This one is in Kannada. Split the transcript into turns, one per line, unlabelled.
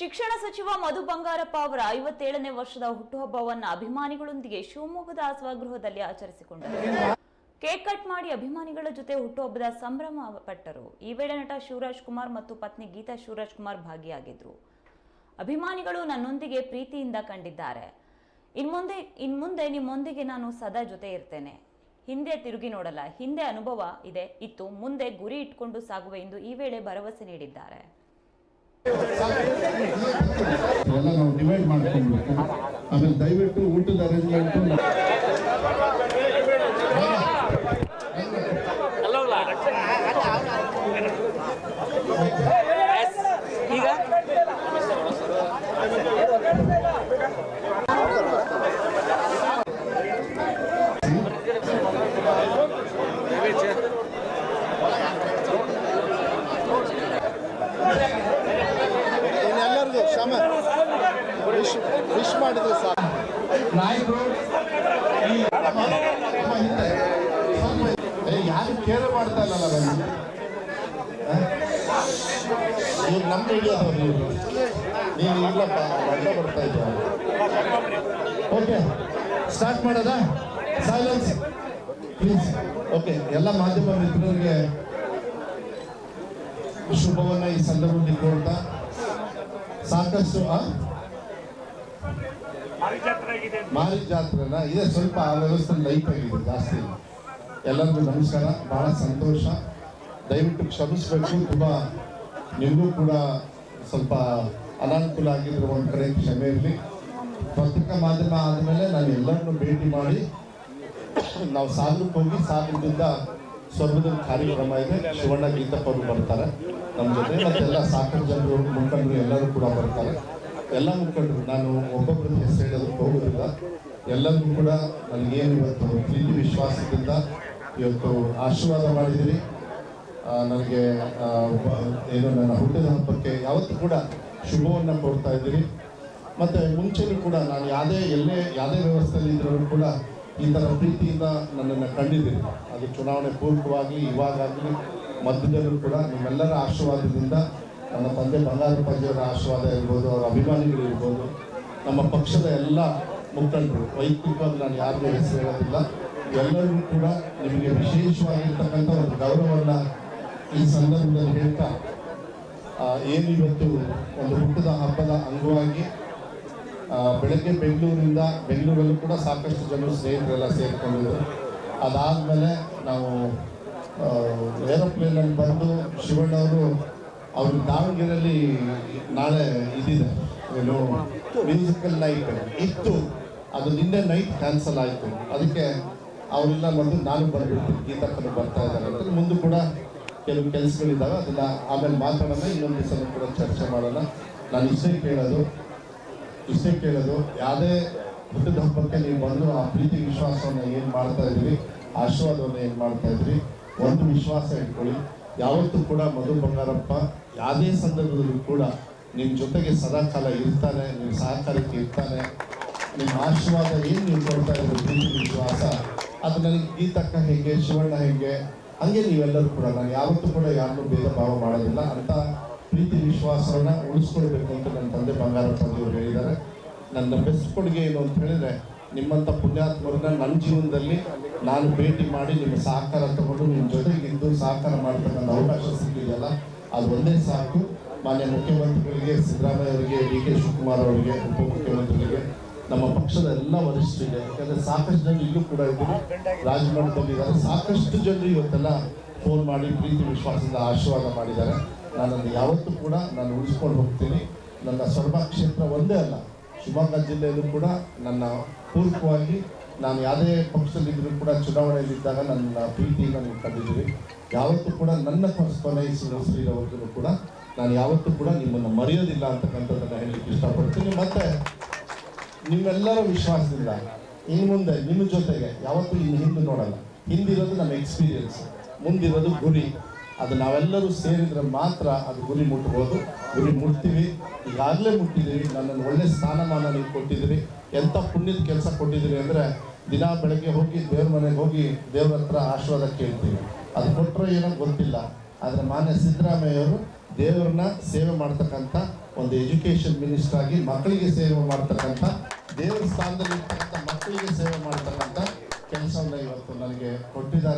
ಶಿಕ್ಷಣ ಸಚಿವ ಮಧು ಬಂಗಾರಪ್ಪ ಅವರ ಐವತ್ತೇಳನೇ ವರ್ಷದ ಹುಟ್ಟುಹಬ್ಬವನ್ನು ಅಭಿಮಾನಿಗಳೊಂದಿಗೆ ಶಿವಮೊಗ್ಗದ ಸ್ವಗೃಹದಲ್ಲಿ ಆಚರಿಸಿಕೊಂಡರು. ಕೇಕ್ ಕಟ್ ಮಾಡಿ ಅಭಿಮಾನಿಗಳ ಜೊತೆ ಹುಟ್ಟುಹಬ್ಬದ ಸಂಭ್ರಮ ಪಟ್ಟರು. ಈ ವೇಳೆ ನಟ ಶಿವರಾಜ್ ಕುಮಾರ್ ಮತ್ತು ಪತ್ನಿ ಗೀತಾ ಶಿವರಾಜ್ ಕುಮಾರ್ ಭಾಗಿಯಾಗಿದ್ರು. ಅಭಿಮಾನಿಗಳು ನನ್ನೊಂದಿಗೆ ಪ್ರೀತಿಯಿಂದ ಕಂಡಿದ್ದಾರೆ. ಇನ್ಮುಂದೆ ಇನ್ಮುಂದೆ ನಿಮ್ಮೊಂದಿಗೆ ನಾನು ಸದಾ ಜೊತೆ ಇರ್ತೇನೆ. ಹಿಂದೆ ತಿರುಗಿ ನೋಡಲ್ಲ, ಹಿಂದೆ ಅನುಭವ ಇದೆ. ಇತ್ತು, ಮುಂದೆ ಗುರಿ ಇಟ್ಕೊಂಡು ಸಾಗುವೆ ಎಂದು ಈ ವೇಳೆ ಭರವಸೆ ನೀಡಿದ್ದಾರೆ.
ಎಲ್ಲ ನಾವು ಡಿವೈಡ್ ಮಾಡ್ಕೊಂಡ್ಬೇಕು ಆಮೇಲೆ ದಯವಿಟ್ಟು ಊಟದ ಅರೇಂಜ್ಮೆಂಟು
ಈಗ
ಎಲ್ಲರಿಗೂ ಶ್ರಮ ವಿಶ್ ವಿಶ್ ಮಾಡಿದ್ರೆ ಸಾಕು.
ನಾಯಕರು ಯಾರು ಕೇರ್ ಮಾಡ್ತಾ ಇಲ್ಲ ಈಗ ನಮ್ಮ ಹಿಡಿಯೋದವ್ರು ಇವ್ರು ನೀವು? ಇಲ್ಲಪ್ಪ, ಅಡ್ಡ ಬರ್ತಾ ಇದ್ದಾರೆ ಓಕೆ ಸ್ಟಾರ್ಟ್ ಮಾಡೋದಾ? ಸೈಲೆನ್ಸ್ ಪ್ಲೀಸ್ ಓಕೆ ಎಲ್ಲ ಮಾಧ್ಯಮ ಮಿತ್ರರಿಗೆ ಶುಭವನ್ನ ಈ ಸಂದರ್ಭದಲ್ಲಿ ಕೋರ್ತಾ. ಸಾಕಷ್ಟು ಮಾರಿ ಜಾತ್ರೆನ ಇದೆ ಸ್ವಲ್ಪ ಆ ವ್ಯವಸ್ಥೆ ಲೈಟ್ ಆಗಿದೆ, ಜಾಸ್ತಿ. ಎಲ್ಲರಿಗೂ ನಮಸ್ಕಾರ, ಬಹಳ ಸಂತೋಷ. ದಯವಿಟ್ಟು ಕ್ಷಮಿಸಬೇಕು, ತುಂಬ ನಿಮಗೂ ಕೂಡ ಸ್ವಲ್ಪ ಅನಾನುಕೂಲ ಆಗಿದ್ರು ಒಂದು ಕಡೆ ಕ್ಷಮೆ ಇರಲಿ. ಪತ್ರಿಕಾ ಮಾಧ್ಯಮ ಆದಮೇಲೆ ನಾನು ಎಲ್ಲರನ್ನು ಭೇಟಿ ಮಾಡಿ, ನಾವು ಸಾಗರಕ್ಕೆ ಹೋಗಿ, ಸಾಗರದಿಂದ ಸ್ವರ್ಗದಲ್ಲಿ ಕಾರ್ಯಕ್ರಮ ಇದೆ. ಶಿವಣ್ಣ ಗೀತಪ್ಪ ಅವರು ಬರ್ತಾರೆ ನಮ್ಮ ಜೊತೆ, ಮತ್ತೆಲ್ಲ ಸಾಕಷ್ಟು ಜನರು, ಮುಖಂಡರು ಎಲ್ಲರೂ ಕೂಡ ಬರ್ತಾರೆ. ಎಲ್ಲ ಮುಖಂಡರು ನಾನು ಒಬ್ಬೊಬ್ಬರನ್ನು ಹೆಸರು ಹೇಳೋದಕ್ಕೆ ಹೋಗೋದಿಲ್ಲ. ಎಲ್ಲರಿಗೂ ಕೂಡ ನನಗೇನು ಇವತ್ತು ಪ್ರೀತಿ ವಿಶ್ವಾಸದಿಂದ ಇವತ್ತು ಆಶೀರ್ವಾದ ಮಾಡಿದಿರಿ ನನಗೆ ಏನು ನನ್ನ ಹುಟ್ಟಿದ ಹಬ್ಬಕ್ಕೆ ಯಾವತ್ತೂ ಕೂಡ ಶುಭವನ್ನು ಕೊಡ್ತಾ ಇದ್ದೀರಿ. ಮತ್ತು ಮುಂಚೆನೂ ಕೂಡ ನಾನು ಯಾವುದೇ, ಎಲ್ಲೇ, ಯಾವುದೇ ವ್ಯವಸ್ಥೆಯಲ್ಲಿ ಇದ್ರೂ ಕೂಡ ಈ ಥರ ಪ್ರೀತಿಯಿಂದ ನನ್ನನ್ನು ಕಂಡಿದ್ದೀರಿ. ಅದು ಚುನಾವಣೆ ಪೂರ್ವಕವಾಗಿ ಇವಾಗಾಗಲಿ ಮಧ್ಯದಲ್ಲೂ ಕೂಡ ನಿಮ್ಮೆಲ್ಲರ ಆಶೀರ್ವಾದದಿಂದ ನಮ್ಮ ತಂದೆ ಬಂಗಾರಪ್ಪಾಜಿಯವರ ಆಶೀರ್ವಾದ ಇರ್ಬೋದು, ಅವರ ಅಭಿಮಾನಿಗಳಿರ್ಬೋದು ನಮ್ಮ ಪಕ್ಷದ ಎಲ್ಲ ಮುಖಂಡರು, ವೈಯಕ್ತಿಕವಾಗಿ ನಾನು ಯಾರಿಗೂ ಹೆಸರು ಹೇಳೋದಿಲ್ಲ, ಎಲ್ಲರಿಗೂ ಕೂಡ ನಿಮಗೆ ವಿಶೇಷವಾಗಿರ್ತಕ್ಕಂಥ ಒಂದು ಗೌರವವನ್ನು ಈ ಸಂದರ್ಭದಲ್ಲಿ ಹೇಳ್ತಾ ಇವತ್ತು ಒಂದು ಹುಟ್ಟದ ಹಬ್ಬದ ಅಂಗವಾಗಿ ಬೆಳಗ್ಗೆ ಬೆಂಗಳೂರಿಂದ ಬೆಂಗಳೂರಲ್ಲೂ ಕೂಡ ಸಾಕಷ್ಟು ಜನರು ಸ್ನೇಹಿತರೆಲ್ಲ ಸೇರಿಕೊಂಡಿದ್ದರು ಅದಾದಮೇಲೆ ನಾವು ಏರೋಪ್ಲೇನಲ್ಲಿ ಬಂದು ಶಿವಣ್ಣವರು ಅವರು ದಾವಣಗೆರೆಯಲ್ಲಿ ನಾಳೆ ಇದಿದೆ, ಏನು ಮ್ಯೂಸಿಕಲ್ ನೈಟ್ ಇತ್ತು. ಅದು ನಿನ್ನೆ ನೈಟ್ ಕ್ಯಾನ್ಸಲ್ ಆಯಿತು. ಅದಕ್ಕೆ ಅವರೆಲ್ಲ ಬಂದು ನಾನು ಬಂದ್ಬಿಟ್ಟು ಗೀತಕ್ಕನ್ನು ಬರ್ತಾ ಇದ್ದಾರೆ ಅಂತ. ಮುಂದೆ ಕೂಡ ಕೆಲವು ಕೆಲಸಗಳಿದ್ದಾವೆ ಅದನ್ನ ಆಮೇಲೆ ಮಾತಾಡೋಣ. ಇನ್ನೊಂದು ಸಲ ಕೂಡ ಚರ್ಚೆ ಮಾಡೋಣ. ನಾನು ಇಷ್ಟೇ ಕೇಳೋದು. ಇಷ್ಟೇ ಕೇಳೋದು. ಯಾವುದೇ ಹುಟ್ಟಿದ ಹಬ್ಬಕ್ಕೆ ನೀವು ಬಂದು ಆ ಪ್ರೀತಿ ವಿಶ್ವಾಸವನ್ನು ಏನು ಮಾಡ್ತಾ ಇದ್ರಿ ಆಶೀರ್ವಾದವನ್ನು ಏನು ಮಾಡ್ತಾ ಇದ್ರಿ ಒಂದು ವಿಶ್ವಾಸ ಇಟ್ಕೊಳ್ಳಿ. ಯಾವತ್ತೂ ಕೂಡ ಮಧು ಬಂಗಾರಪ್ಪ, ಯಾವುದೇ ಸಂದರ್ಭದಲ್ಲೂ ಕೂಡ ನಿಮ್ಮ ಜೊತೆಗೆ ಸದಾಕಾಲ ಇರ್ತಾನೆ ನಿಮ್ಮ ಸಹಕಾರಕ್ಕೆ ಇರ್ತಾನೆ. ನಿಮ್ಮ ಆಶೀರ್ವಾದ ಏನು ನೀವು ಕೊಡ್ತಾ ಇರೋ ಪ್ರೀತಿ, ವಿಶ್ವಾಸ, ಅದು ನನಗೆ ಗೀತಕ್ಕ ಹೇಗೆ, ಶಿವಣ್ಣ ಹೇಗೆ, ಹಂಗೆ ನೀವೆಲ್ಲರೂ ಕೂಡ, ನಾನು ಯಾವತ್ತೂ ಕೂಡ ಯಾರನ್ನೂ ಭೇದ ಭಾವ ಮಾಡೋದಿಲ್ಲ. ಅಂತ ಪ್ರೀತಿ, ವಿಶ್ವಾಸವನ್ನ ಉಳಿಸ್ಕೊಳ್ಬೇಕು ಅಂತ ನನ್ನ ತಂದೆ ಬಂಗಾರಪ್ಪ ಅವರು ಹೇಳಿದ್ದಾರೆ. ನನ್ನ ಬೆಸ್ಟ್ ಕೊಡುಗೆ ಏನು ಅಂತ ಹೇಳಿದ್ರೆ ನಿಮ್ಮಂಥ ಪುಣ್ಯಾತ್ಮರನ್ನ ನನ್ನ ಜೀವನದಲ್ಲಿ ನಾನು ಭೇಟಿ ಮಾಡಿ ನಿಮ್ಮ ಸಹಕಾರ ತಗೊಂಡು ನಿಮ್ಮ ಜೊತೆಗಿದ್ದು ಸಹಕಾರ ಮಾಡ್ತಕ್ಕಂಥ ಅವಕಾಶ ಸಿಕ್ಕಿದೆಯಲ್ಲ, ಅದು ಒಂದೇ ಸಾಕು. ಮಾನ್ಯ ಮುಖ್ಯಮಂತ್ರಿಗಳಿಗೆ, ಸಿದ್ದರಾಮಯ್ಯ ಅವರಿಗೆ, ಡಿ ಕೆ ಶಿವಕುಮಾರ್ ಅವರಿಗೆ ಉಪಮುಖ್ಯಮಂತ್ರಿಗಳಿಗೆ ನಮ್ಮ ಪಕ್ಷದ ಎಲ್ಲ ವರಿಷ್ಠರಿಗೆ, ಯಾಕಂದರೆ ಸಾಕಷ್ಟು ಜನ ಇಲ್ಲೂ ಕೂಡ ಇದ್ದರು ರಾಜಮಠದಲ್ಲಿ ಇದ್ದಾರೆ. ಸಾಕಷ್ಟು ಜನರು ಇವತ್ತೆಲ್ಲ ಫೋನ್ ಮಾಡಿ ಪ್ರೀತಿ ವಿಶ್ವಾಸದಿಂದ ಆಶೀರ್ವಾದ ಮಾಡಿದ್ದಾರೆ. ನಾನನ್ನು ಯಾವತ್ತೂ ಕೂಡ ನಾನು ಉಳಿಸ್ಕೊಂಡು ಹೋಗ್ತೀನಿ. ನನ್ನ ಸ್ವರ್ಭ ಕ್ಷೇತ್ರ ಒಂದೇ ಅಲ್ಲ, ಶಿವಮೊಗ್ಗ ಜಿಲ್ಲೆಯಲ್ಲೂ ಕೂಡ ನನ್ನ ಪೂರ್ವಕವಾಗಿ ನಾನು ಯಾವುದೇ ಪಕ್ಷದಲ್ಲಿದ್ದರೂ ಕೂಡ ಚುನಾವಣೆಯಲ್ಲಿದ್ದಾಗ ನನ್ನ ಪ್ರೀತಿಯಿಂದ ನೀವು ಕಂಡಿದ್ದೀರಿ. ಯಾವತ್ತೂ ಕೂಡ ನನ್ನ ಶ್ರೀರವರೆಗೂ ಕೂಡ ನಾನು ಯಾವತ್ತೂ ಕೂಡ ನಿಮ್ಮನ್ನು ಮರೆಯೋದಿಲ್ಲ ಅಂತಕ್ಕಂಥದ್ದನ್ನು ಹೇಳಲಿಕ್ಕೆ ಇಷ್ಟಪಡ್ತೀನಿ. ಮತ್ತೆ ನಿಮ್ಮೆಲ್ಲರ ವಿಶ್ವಾಸದಿಂದ ಇನ್ನು ಮುಂದೆ ನಿಮ್ಮ ಜೊತೆಗೆ ಯಾವತ್ತೂ ಇನ್ನು ಹಿಂದೆ ನೋಡಲ್ಲ. ಹಿಂದಿರೋದು ನಮ್ಮ ಎಕ್ಸ್ಪೀರಿಯನ್ಸ್ ಮುಂದಿರೋದು ಗುರಿ. ಅದು ನಾವೆಲ್ಲರೂ ಸೇರಿದ್ರೆ ಮಾತ್ರ ಅದು ಗುರಿ ಮುಟ್ಬೋದು. ಗುರಿ ಮುಟ್ತೀವಿ. ಈಗಾಗಲೇ ಮುಟ್ಟಿದ್ದೀವಿ. ನನ್ನನ್ನು ಒಳ್ಳೆ ಸ್ಥಾನಮಾನ ನೀವು ಕೊಟ್ಟಿದ್ದೀರಿ. ಎಂಥ ಪುಣ್ಯದ ಕೆಲಸ ಕೊಟ್ಟಿದ್ದೀರಿ ಅಂದರೆ ದಿನ ಬೆಳಗ್ಗೆ ಹೋಗಿ ದೇವ್ರ ಮನೆಗೆ ಹೋಗಿ ದೇವ್ರ ಹತ್ರ ಆಶೀರ್ವಾದ ಕೇಳ್ತೀವಿ. ಅದು ಕೊಟ್ಟರೆ ಏನೋ ಗೊತ್ತಿಲ್ಲ. ಆದರೆ ಮಾನ್ಯ ಸಿದ್ದರಾಮಯ್ಯವರು ದೇವರನ್ನ ಸೇವೆ ಮಾಡ್ತಕ್ಕಂಥ ಒಂದು ಎಜುಕೇಷನ್ ಮಿನಿಸ್ಟರ್ ಆಗಿ ಮಕ್ಕಳಿಗೆ ಸೇವೆ ಮಾಡ್ತಕ್ಕಂಥ, ದೇವ್ರ ಸ್ಥಾನದಲ್ಲಿ ಇರ್ತಕ್ಕಂಥ ಮಕ್ಕಳಿಗೆ ಸೇವೆ ಮಾಡ್ತಕ್ಕಂಥ ಕೆಲಸವನ್ನು ಇವತ್ತು ನನಗೆ ಕೊಟ್ಟಿದ್ದಾರೆ.